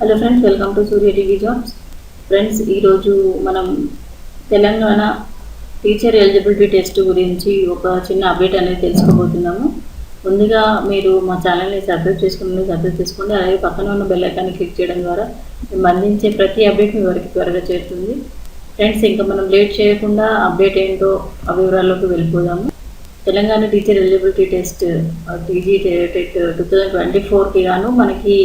Hello friends welcome to Surya TV jobs friends ఈరోజు మనం Telangana teacher eligibility test గురించి ఒక చిన్న అప్డేట్ అనేది తెలుసుకోబోతున్నాము. ముందుగా మీరు మా ఛానల్ని సబ్స్క్రైబ్ చేసుకుని సబ్స్క్రైబ్ చేసుకోండి. అలాగే పక్కన ఉన్న బెల్ ఐకాన్ని క్లిక్ చేయడం ద్వారా మేము అందించే ప్రతి అప్డేట్ మీ వరకు త్వరగా చేరుతుంది. ఫ్రెండ్స్ ఇంకా మనం లేట్ చేయకుండా అప్డేట్ ఏంటో ఆ వివరాల్లోకి వెళ్ళిపోదాము. Telangana teacher eligibility test TG TET two thousand twenty ఫోర్కి గాను మనకి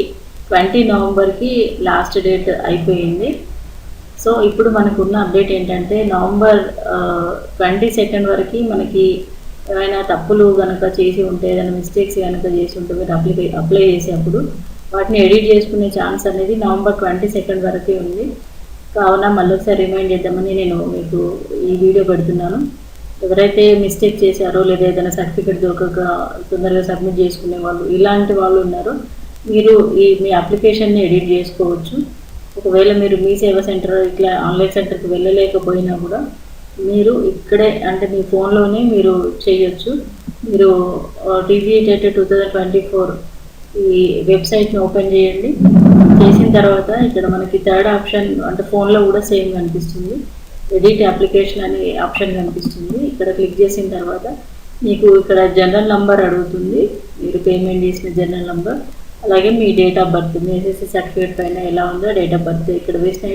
ట్వంటీ నవంబర్కి లాస్ట్ డేట్ అయిపోయింది. సో ఇప్పుడు మనకున్న అప్డేట్ ఏంటంటే నవంబర్ ట్వంటీ సెకండ్ వరకు మనకి ఏమైనా తప్పులు కనుక చేసి ఉంటే ఏదైనా మిస్టేక్స్ కనుక చేసి ఉంటే మీరు అప్లై అప్లై చేసేప్పుడు వాటిని ఎడిట్ చేసుకునే ఛాన్స్ అనేది నవంబర్ ట్వంటీ సెకండ్ వరకే ఉంది. కావున మళ్ళీ ఒకసారి రిమైండ్ చేద్దామని నేను మీకు ఈ వీడియో పెడుతున్నాను. ఎవరైతే మిస్టేక్ చేశారో లేదా ఏదైనా సర్టిఫికేట్ దొరకక తొందరగా సబ్మిట్ చేసుకునే వాళ్ళు ఇలాంటి వాళ్ళు ఉన్నారో మీరు ఈ మీ అప్లికేషన్ని ఎడిట్ చేసుకోవచ్చు. ఒకవేళ మీరు మీ సేవ సెంటర్ ఇట్లా ఆన్లైన్ సెంటర్కి వెళ్ళలేకపోయినా కూడా మీరు ఇక్కడే అంటే మీ ఫోన్లోనే మీరు చేయొచ్చు. మీరు TG two thousand twenty four ఈ వెబ్సైట్ని ఓపెన్ చేయండి. చేసిన తర్వాత ఇక్కడ మనకి థర్డ్ ఆప్షన్ అంటే ఫోన్లో కూడా సేమ్ కనిపిస్తుంది. ఎడిట్ అప్లికేషన్ అనే ఆప్షన్ కనిపిస్తుంది. ఇక్కడ క్లిక్ చేసిన తర్వాత మీకు ఇక్కడ జనరల్ నంబర్ అడుగుతుంది. మీరు పేమెంట్ చేసిన జనరల్ నంబర్. అలాగే మీ డేట్ ఆఫ్ బర్త్ మీ ఎస్ఎస్సీ సర్టిఫికేట్ పైన ఎలా ఉందో డేట్ ఆఫ్ బర్త్ ఇక్కడ వేసిన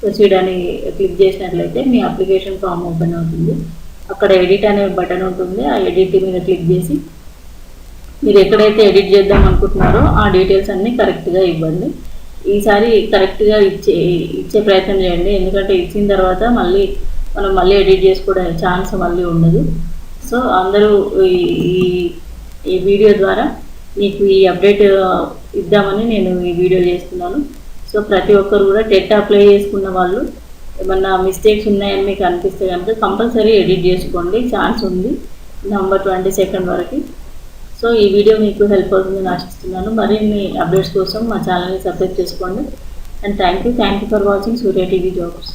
ప్రొసీడ్ అని క్లిక్ చేసినట్లయితే మీ అప్లికేషన్ ఫామ్ ఓపెన్ అవుతుంది. అక్కడ ఎడిట్ అనే బటన్ ఉంటుంది. ఆ ఎడిట్ మీద క్లిక్ చేసి మీరు ఎక్కడైతే ఎడిట్ చేద్దాం అనుకుంటున్నారో ఆ డీటెయిల్స్ అన్నీ కరెక్ట్గా ఇవ్వండి. ఈసారి కరెక్ట్గా ఇచ్చే ఇచ్చే ప్రయత్నం చేయండి. ఎందుకంటే ఇచ్చిన తర్వాత మళ్ళీ మనం మళ్ళీ ఎడిట్ చేసుకోవడం ఛాన్స్ మళ్ళీ ఉండదు. సో అందరూ ఈ ఈ వీడియో ద్వారా మీకు ఈ అప్డేట్ ఇద్దామని నేను ఈ వీడియో చేస్తున్నాను. సో ప్రతి ఒక్కరు కూడా టెట్ అప్లై చేసుకున్న వాళ్ళు ఏమన్నా మిస్టేక్స్ ఉన్నాయని మీకు అనిపిస్తే కనుక కంపల్సరీ ఎడిట్ చేసుకోండి. ఛాన్స్ ఉంది. నవంబర్ ట్వంటీ సెకండ్ వరకు. సో ఈ వీడియో మీకు హెల్ప్ అవుతుందని ఆశిస్తున్నాను. మరిన్ని అప్డేట్స్ కోసం మా ఛానల్ని సబ్స్క్రైబ్ చేసుకోండి. And thank you thank you for watching Surya TV jobs